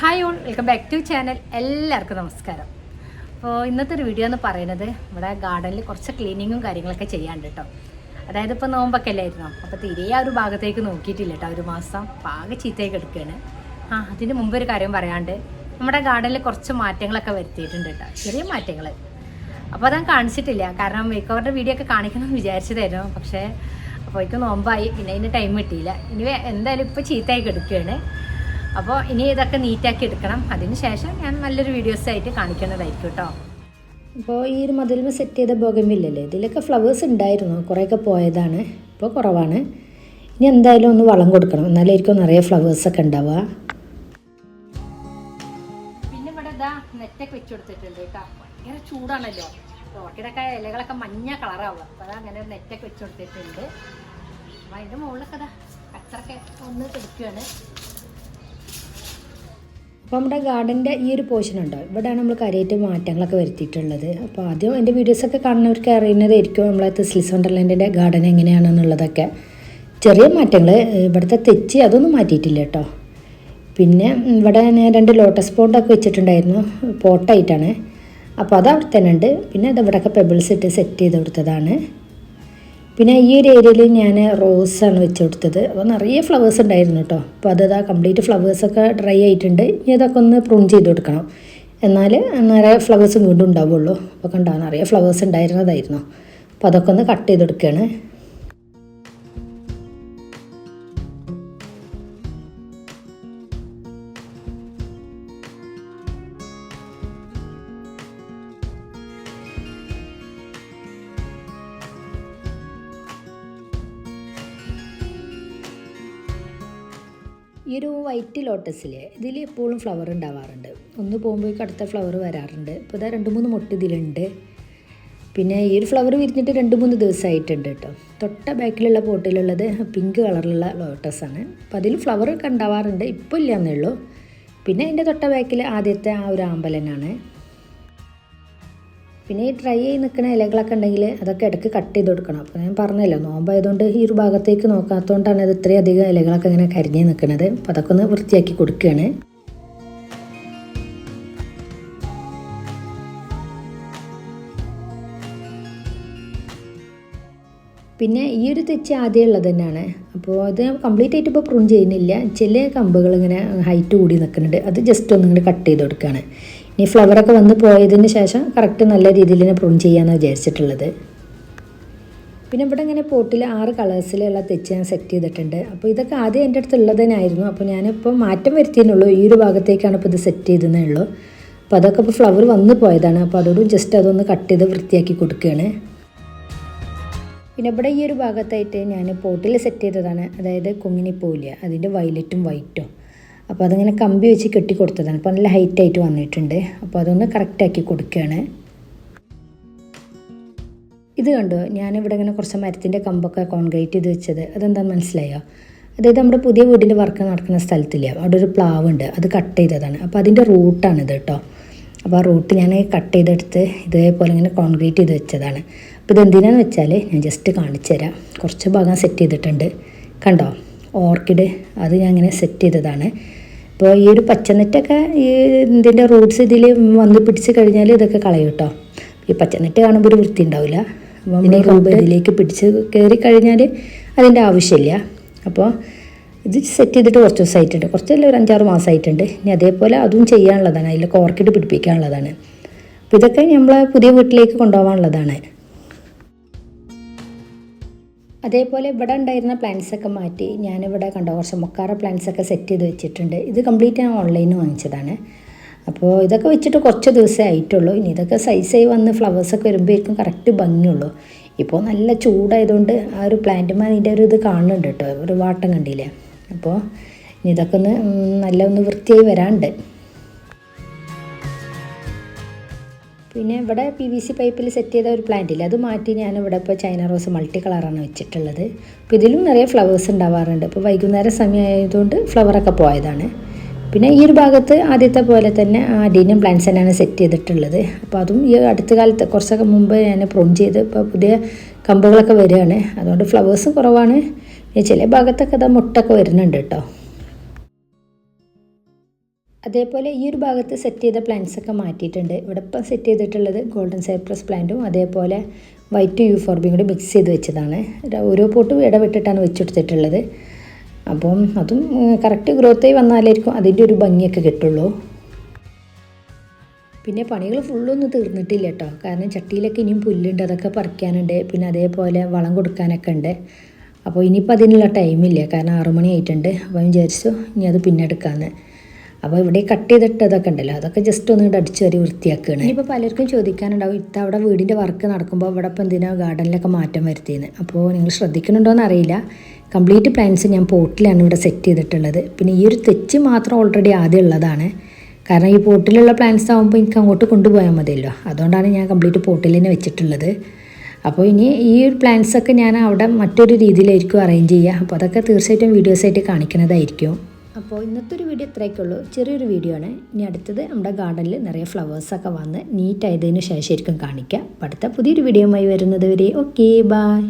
Hi all welcome back to channel എല്ലാവർക്കും നമസ്കാരം. അപ്പോൾ ഇന്നത്തെ ഒരു വീഡിയോ എന്ന് പറയുന്നത് നമ്മുടെ ഗാർഡനിൽ കുറച്ച് ക്ലീനിങ്ങും കാര്യങ്ങളൊക്കെ ചെയ്യാണ്ട് കേട്ടോ അതായത് ഇപ്പോൾ നോമ്പൊക്കെ അല്ലായിരുന്നോ അപ്പോൾ തീരെ ആ ഒരു ഭാഗത്തേക്ക് നോക്കിയിട്ടില്ല കേട്ടോ ഒരു മാസം പാകെ ചീത്തയൊക്കെ എടുക്കുകയാണ് ആ അതിന് മുമ്പ് ഒരു കാര്യം പറയാണ്ട് നമ്മുടെ ഗാർഡനിൽ കുറച്ച് മാറ്റങ്ങളൊക്കെ വരുത്തിയിട്ടുണ്ട് കേട്ടോ ചെറിയ മാറ്റങ്ങൾ അപ്പോൾ അതാ കാണിച്ചിട്ടില്ല. കാരണം മേക്കവറിന്റെ വീഡിയോ ഒക്കെ കാണിക്കണം എന്ന് വിചാരിച്ചതായിരുന്നു. പക്ഷേ അപ്പോഴേക്കും നോമ്പായി. പിന്നെ അതിന് ടൈം കിട്ടിയില്ല. ഇനി എന്തായാലും ഇപ്പോൾ ചീത്തയായി കിടക്കുകയാണ് അപ്പോൾ ഇനി ഇതൊക്കെ നീറ്റാക്കി എടുക്കണം. അതിന് ശേഷം ഞാൻ നല്ലൊരു വീഡിയോസ് ആയിട്ട് കാണിക്കുന്നതായിരിക്കും കേട്ടോ അപ്പോൾ ഈ ഒരു മതിലിന് സെറ്റ് ചെയ്ത ബോഗമില്ലല്ലേ ഇതിലൊക്കെ ഫ്ലവേഴ്സ് ഉണ്ടായിരുന്നു. കുറേയൊക്കെ പോയതാണ്. ഇപ്പോൾ കുറവാണ്. ഇനി എന്തായാലും ഒന്ന് വളം കൊടുക്കണം. എന്നാലായിരിക്കും നിറയെ ഫ്ലവേഴ്സൊക്കെ ഉണ്ടാവുക. പിന്നെ ഇവിടെ ഇതാ നെറ്റൊക്കെ വെച്ച് കൊടുത്തിട്ടുണ്ട് കേട്ടോ ഭയങ്കര ചൂടാണല്ലോ. ഓർക്കിഡൊക്കെ ഇലകളൊക്കെ മഞ്ഞ കളറാവുക അപ്പോൾ അതാ അങ്ങനെ നെറ്റൊക്കെ വെച്ച് കൊടുത്തിട്ടുണ്ട്. അപ്പോൾ അതിന്റെ മുകളിലൊക്കെ അതാ കച്ചറൊക്കെ ഒന്ന് എടുക്കുകയാണ്. അപ്പോൾ നമ്മുടെ ഗാർഡന്റെ ഈ ഒരു പോർഷൻ ഉണ്ടോ? ഇവിടെയാണ് നമ്മൾ കാര്യമായിട്ട് മാറ്റങ്ങളൊക്കെ വരുത്തിയിട്ടുള്ളത്. അപ്പോൾ ആദ്യം എന്റെ വീഡിയോസൊക്കെ കാണുന്നവർക്ക് അറിയുന്നതായിരിക്കും നമ്മളെ തെസ്ലിസ് വണ്ടർലാൻഡിന്റെ ഗാർഡൻ എങ്ങനെയാണെന്നുള്ളതൊക്കെ. ചെറിയ മാറ്റങ്ങൾ ഇവിടുത്തെ തെച്ചി അതൊന്നും മാറ്റിയിട്ടില്ല കേട്ടോ. പിന്നെ ഇവിടെ ഞാൻ രണ്ട് ലോട്ടസ് പോണ്ടൊക്കെ വെച്ചിട്ടുണ്ടായിരുന്നു പോട്ടായിട്ടാണ്. അപ്പോൾ അത് അവിടെ തന്നെ ഉണ്ട്. പിന്നെ അത് ഇവിടെയൊക്കെ പെബിൾസ് ഇട്ട് സെറ്റ് ചെയ്ത് കൊടുത്തതാണ്. പിന്നെ ഈ ഒരു ഏരിയയിൽ ഞാൻ റോസാണ് വെച്ച് കൊടുത്തത്. അപ്പോൾ നിറയെ ഫ്ലവേഴ്സ് ഉണ്ടായിരുന്നു കേട്ടോ. അപ്പോൾ അത് കംപ്ലീറ്റ് ഫ്ലവേഴ്സൊക്കെ ഡ്രൈ ആയിട്ടുണ്ട്. ഇനി അതൊക്കെ ഒന്ന് പ്രൂൺ ചെയ്ത് കൊടുക്കണം. എന്നാൽ നിറയെ ഫ്ലവേഴ്സ് വീണ്ടും ഉണ്ടാവുള്ളൂ. അപ്പോൾ കണ്ടോ നിറയെ ഫ്ലവേഴ്സ് ഉണ്ടായിരുന്നതായിരുന്നു. അപ്പോൾ അതൊക്കെ ഒന്ന് കട്ട് ചെയ്ത് കൊടുക്കുകയാണ്. ഈ ഒരു വൈറ്റ് ലോട്ടസിൽ ഇതിൽ എപ്പോഴും ഫ്ലവർ ഉണ്ടാവാറുണ്ട്. ഒന്ന് പോകുമ്പോഴേക്കും അടുത്ത ഫ്ലവർ വരാറുണ്ട്. ഇപ്പോൾ ഇതാ രണ്ട് മൂന്ന് മുട്ട ഇതിലുണ്ട്. പിന്നെ ഈ ഒരു ഫ്ലവർ വിരിഞ്ഞിട്ട് രണ്ട് മൂന്ന് ദിവസമായിട്ടുണ്ട് കേട്ടോ തൊട്ട ബാക്കിലുള്ള പോട്ടിലുള്ളത് പിങ്ക് കളറിലുള്ള ലോട്ടസാണ് അപ്പോൾ അതിൽ ഫ്ലവർ ഉണ്ടാവാറുണ്ട്. ഇപ്പോൾ ഇല്ല എന്നേ ഉള്ളൂ. പിന്നെ അതിന്റെ തൊട്ട ബാക്കിൽ ആദ്യത്തെ ആ ഒരു ആമ്പലനാണ്. പിന്നെ ഈ ഡ്രൈ ആയി നിൽക്കുന്ന ഇലകളൊക്കെ ഉണ്ടെങ്കിൽ അതൊക്കെ ഇടയ്ക്ക് കട്ട് ചെയ്ത് കൊടുക്കണം. അപ്പോൾ ഞാൻ പറഞ്ഞല്ലോ നോമ്പായതുകൊണ്ട് ഈ ഒരു ഭാഗത്തേക്ക് നോക്കാത്തതുകൊണ്ടാണ് ഇത് ഇത്രയും അധികം ഇലകളൊക്കെ ഇങ്ങനെ കരിഞ്ഞ് നിൽക്കുന്നത്. അപ്പോൾ അതൊക്കെ ഒന്ന് വൃത്തിയാക്കി കൊടുക്കുകയാണ്. പിന്നെ ഈ ഒരു തെച്ച് ആദ്യം ഉള്ളത് തന്നെയാണ്. അപ്പോൾ അത് കംപ്ലീറ്റ് ആയിട്ട് ഇപ്പോൾ പ്രൂൺ ചെയ്യുന്നില്ല. ചില കമ്പുകൾ ഇങ്ങനെ ഹൈറ്റ് കൂടി നിൽക്കുന്നുണ്ട്. അത് ജസ്റ്റ് ഒന്ന് ഇങ്ങനെ കട്ട് ചെയ്ത് കൊടുക്കുകയാണ്. ഇനി ഫ്ലവറൊക്കെ വന്ന് പോയതിന് ശേഷം കറക്റ്റ് നല്ല രീതിയിൽ തന്നെ പ്രൂൺ ചെയ്യാമെന്ന് വിചാരിച്ചിട്ടുള്ളത്. പിന്നെ ഇവിടെ ഇങ്ങനെ പോട്ടിൽ ആറ് കളേഴ്സിലുള്ള തെച്ച് ഞാൻ സെറ്റ് ചെയ്തിട്ടുണ്ട്. അപ്പോൾ ഇതൊക്കെ ആദ്യം എന്റെ അടുത്ത് ഉള്ളത് അപ്പോൾ ഞാനിപ്പോൾ മാറ്റം വരുത്തിയെന്നുള്ളൂ. ഈ ഒരു ഭാഗത്തേക്കാണ് ഇപ്പോൾ ഇത് സെറ്റ് ചെയ്തതേ ഉള്ളൂ. അപ്പോൾ അതൊക്കെ ഇപ്പോൾ ഫ്ലവർ വന്ന് പോയതാണ്. അപ്പോൾ അതോട് ജസ്റ്റ് അതൊന്ന് കട്ട് ചെയ്ത് വൃത്തിയാക്കി കൊടുക്കുകയാണ്. പിന്നെ ഇവിടെ ഈ ഒരു ഭാഗത്തായിട്ട് ഞാൻ പോട്ടിൽ സെറ്റ് ചെയ്തതാണ്. അതായത് കുങ്ങിനിപ്പൂവില്ല അതിന്റെ വയലറ്റും വൈറ്റും അപ്പോൾ അതിങ്ങനെ കമ്പി വെച്ച് കെട്ടി കൊടുത്തതാണ് അപ്പോൾ നല്ല ഹൈറ്റ് ആയിട്ട് വന്നിട്ടുണ്ട്. അപ്പോൾ അതൊന്ന് കറക്റ്റാക്കി കൊടുക്കുകയാണ് ഇത് കണ്ടോ? ഞാനിവിടെ ഇങ്ങനെ കുറച്ച് മരത്തിന്റെ കമ്പൊക്കെ കോൺക്രീറ്റ് ചെയ്ത് വെച്ചത്. അതെന്താണെന്ന് മനസ്സിലായോ? അതായത് നമ്മുടെ പുതിയ വീടിന്റെ വർക്ക് നടക്കുന്ന സ്ഥലത്തില്ല? അവിടെ ഒരു പ്ലാവ് ഉണ്ട്. അത് കട്ട് ചെയ്തതാണ്. അപ്പോൾ അതിന്റെ റൂട്ടാണിത് കേട്ടോ അപ്പോൾ ആ റൂട്ട് ഞാൻ കട്ട് ചെയ്തെടുത്ത് ഇതേപോലെ ഇങ്ങനെ കോൺക്രീറ്റ് ചെയ്ത് വെച്ചതാണ്. അപ്പോൾ ഇതെന്തിനാന്ന് വെച്ചാൽ ഞാൻ ജസ്റ്റ് കാണിച്ചു തരാം കുറച്ച് ഭാഗം സെറ്റ് ചെയ്തിട്ടുണ്ട്. കണ്ടോ? ഓർക്കിഡ് അത് ഞാൻ ഇങ്ങനെ സെറ്റ് ചെയ്തതാണ്. ഇപ്പോൾ ഈ ഒരു പച്ചനെറ്റൊക്കെ ഈ ഇതിന്റെ റൂട്ട്സ് ഇതിൽ വന്ന് പിടിച്ച് കഴിഞ്ഞാൽ ഇതൊക്കെ കളയും കേട്ടോ ഈ പച്ചനെറ്റ് കാണുമ്പോൾ ഒരു വൃത്തി ഉണ്ടാവില്ല അപ്പോൾ ഇതിനെ ഇതിലേക്ക് പിടിച്ച് കയറി കഴിഞ്ഞാൽ അതിന്റെ ആവശ്യമില്ല. അപ്പോൾ ഇത് സെറ്റ് ചെയ്തിട്ട് കുറച്ച് ദിവസമായിട്ടുണ്ട് കുറച്ചല്ല ഒരു അഞ്ചാറ് മാസമായിട്ടുണ്ട് ഇനി അതേപോലെ അതും ചെയ്യാനുള്ളതാണ്. അതിലൊക്കെ ഓർക്കിഡ് പിടിപ്പിക്കാനുള്ളതാണ്. അപ്പോൾ ഇതൊക്കെ നമ്മളെ പുതിയ വീട്ടിലേക്ക് കൊണ്ടുപോകാനുള്ളതാണ്. അതേപോലെ ഇവിടെ ഉണ്ടായിരുന്ന ഒക്കെ മാറ്റി ഞാനിവിടെ കണ്ടോ കുറച്ച് മൊക്കാറ ഒക്കെ സെറ്റ് ചെയ്ത് വെച്ചിട്ടുണ്ട്. ഇത് കംപ്ലീറ്റ് ഞാൻ ഓൺലൈനിൽ വാങ്ങിച്ചതാണ്. അപ്പോൾ ഇതൊക്കെ വെച്ചിട്ട് കുറച്ച് ദിവസമേ ആയിട്ടുള്ളൂ. ഇനി ഇതൊക്കെ സൈസായി വന്ന് ഫ്ലവേഴ്സൊക്കെ വരുമ്പോഴേക്കും കറക്റ്റ് ഭംഗിയുള്ളൂ. ഇപ്പോൾ നല്ല ചൂടായതുകൊണ്ട് ആ ഒരു പ്ലാന്റും അതിന്റെ ഒരു ഇത് കാണുന്നുണ്ട് കേട്ടോ ഒരു വാട്ടം കണ്ടില്ലേ? അപ്പോൾ ഇനി ഇതൊക്കെ ഒന്ന് നല്ല ഒന്ന് വൃത്തിയായി വരാണ്ട് പിന്നെ ഇവിടെ പി വി സി പൈപ്പിൽ സെറ്റ് ചെയ്ത ഒരു പ്ലാന്റ് ഇല്ല? അത് മാറ്റി ഞാൻ ഇവിടെ ഇപ്പോൾ ചൈന റോസ് മൾട്ടി കളറാണ് വെച്ചിട്ടുള്ളത്. അപ്പോൾ ഇതിലും നിറയെ ഫ്ലവേഴ്സ് ഉണ്ടാവാറുണ്ട്. ഇപ്പോൾ വൈകുന്നേരം സമയമായതുകൊണ്ട് ഫ്ലവറൊക്കെ പോയതാണ്. പിന്നെ ഈ ഒരു ഭാഗത്ത് ആദ്യത്തെ പോലെ തന്നെ അഡീനിയം പ്ലാന്റ്സ് തന്നെയാണ് സെറ്റ് ചെയ്തിട്ടുള്ളത്. അപ്പോൾ അതും ഈ അടുത്ത കാലത്ത് കുറച്ചൊക്കെ മുമ്പ് ഞാൻ പ്രൂൺ ചെയ്ത് ഇപ്പോൾ പുതിയ കമ്പുകളൊക്കെ വരികയാണ്. അതുകൊണ്ട് ഫ്ലവേഴ്സ് കുറവാണ്. ചില ഭാഗത്തൊക്കെ അത് മുട്ടൊക്കെ വരുന്നുണ്ട് കേട്ടോ. അതേപോലെ ഈ ഒരു ഭാഗത്ത് സെറ്റ് ചെയ്ത പ്ലാന്റ്സ് ഒക്കെ മാറ്റിയിട്ടുണ്ട്. ഇവിടെ ഇപ്പം സെറ്റ് ചെയ്തിട്ടുള്ളത് ഗോൾഡൻ സൈപ്രസ് പ്ലാന്റും അതേപോലെ വൈറ്റ് യു ഫോർബിയും കൂടി മിക്സ് ചെയ്ത് വെച്ചതാണ്. ഓരോ പോട്ടും ഇടവിട്ടിട്ടാണ് വെച്ചെടുത്തിട്ടുള്ളത്. അപ്പം അതും കറക്റ്റ് ഗ്രോത്തായി വന്നാലായിരിക്കും അതിന്റെ ഒരു ഭംഗിയൊക്കെ കിട്ടുള്ളൂ. പിന്നെ പണികൾ ഫുള്ളൊന്നും തീർന്നിട്ടില്ല കേട്ടോ കാരണം ചട്ടിയിലൊക്കെ ഇനിയും പുല്ലുണ്ട് അതൊക്കെ പറിക്കാനുണ്ട്. പിന്നെ അതേപോലെ വളം കൊടുക്കാനൊക്കെ ഉണ്ട്. അപ്പോൾ ഇനിയിപ്പോൾ അതിനുള്ള ടൈമില്ല കാരണം ആറുമണി ആയിട്ടുണ്ട്. അപ്പോൾ ഞാൻ വിചാരിച്ചു ഇനി അത് പിന്നെ എടുക്കാമെന്ന് അപ്പോൾ ഇവിടെ കട്ട് ചെയ്തിട്ടതൊക്കെ ഉണ്ടല്ലോ. അതൊക്കെ ജസ്റ്റ് ഒന്ന് ഇങ്ങോട്ട് അടിച്ചു വരി വൃത്തിയാക്കുകയാണ് ഇനിയിപ്പോൾ പലർക്കും ചോദിക്കാനുണ്ടാവും ഇത്ത അവിടെ വീടിന്റെ വർക്ക് നടക്കുമ്പോൾ അവിടെ ഇപ്പം എന്തിനാ ഗാർഡനിലൊക്കെ മാറ്റം വരുത്തിയെന്ന്. അപ്പോൾ നിങ്ങൾ ശ്രദ്ധിക്കുന്നുണ്ടോ എന്നറിയില്ല. കംപ്ലീറ്റ് പ്ലാന്റ്സ് ഞാൻ പോട്ടിലാണ് ഇവിടെ സെറ്റ് ചെയ്തിട്ടുള്ളത്. പിന്നെ ഈ ഒരു തെച്ച് മാത്രം ഓൾറെഡി ആദ്യം ഉള്ളതാണ്. കാരണം ഈ പോട്ടിലുള്ള പ്ലാന്റ്സ് ആകുമ്പോൾ എനിക്ക് അങ്ങോട്ട് കൊണ്ടുപോയാൽ മതിയല്ലോ. അതുകൊണ്ടാണ് ഞാൻ കംപ്ലീറ്റ് പോട്ടിൽ തന്നെ വെച്ചിട്ടുള്ളത്. അപ്പോൾ ഇനി ഈ ഒരു പ്ലാൻസൊക്കെ ഞാൻ അവിടെ മറ്റൊരു രീതിയിലായിരിക്കും അറേഞ്ച് ചെയ്യുക. അപ്പോൾ അതൊക്കെ തീർച്ചയായിട്ടും വീഡിയോസായിട്ട് കാണിക്കുന്നതായിരിക്കും. അപ്പോൾ ഇന്നത്തെ ഒരു വീഡിയോ ഇത്രയൊക്കെ ഉള്ളൂ ചെറിയൊരു വീഡിയോ ആണ്. ഇനി അടുത്തത് നമ്മുടെ ഗാർഡനിൽ നിറയെ ഫ്ലവേഴ്സൊക്കെ വന്ന് നീറ്റ് ആയതിനു ശരിക്കും കാണിക്കാം അടുത്ത പുതിയൊരു വീഡിയോയുമായി വരുന്നത് വരെ. Okay bye